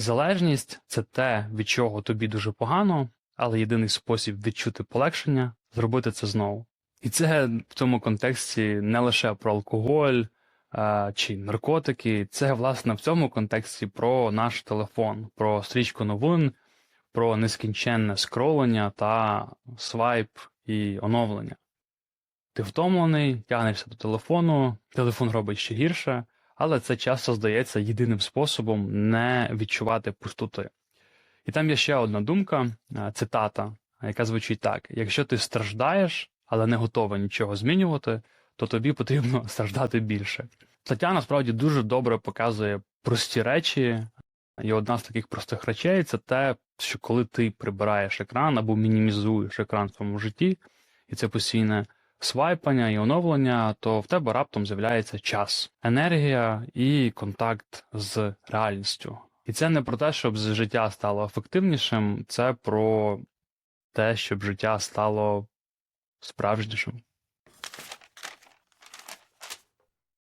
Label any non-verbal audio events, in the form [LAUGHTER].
Залежність це те, від чого тобі дуже погано, але єдиний спосіб відчути полегшення зробити це знову. І це в цьому контексті не лише про алкоголь чи наркотики, це власне в цьому контексті про наш телефон, про стрічку новин, про нескінченне скролення та свайп і оновлення. Ти втомлений, тягнешся до телефону, телефон робить ще гірше, але це часто здається єдиним способом не відчувати пустоти. І там є ще одна думка, е, цитата, яка звучить так: якщо ти страждаєш, але не готовий нічого змінювати, то тобі потрібно [LAUGHS] страждати більше. Стаття насправді дуже добре показує прості речі, і одна з таких простих речей це те, що коли ти прибираєш екран або мінімізуєш екран в своєму житті, і це постійне свайпання і оновлення, то в тебе раптом з'являється час, енергія і контакт з реальністю. І це не про те, щоб життя стало ефективнішим, це про те, щоб життя стало справжнішим.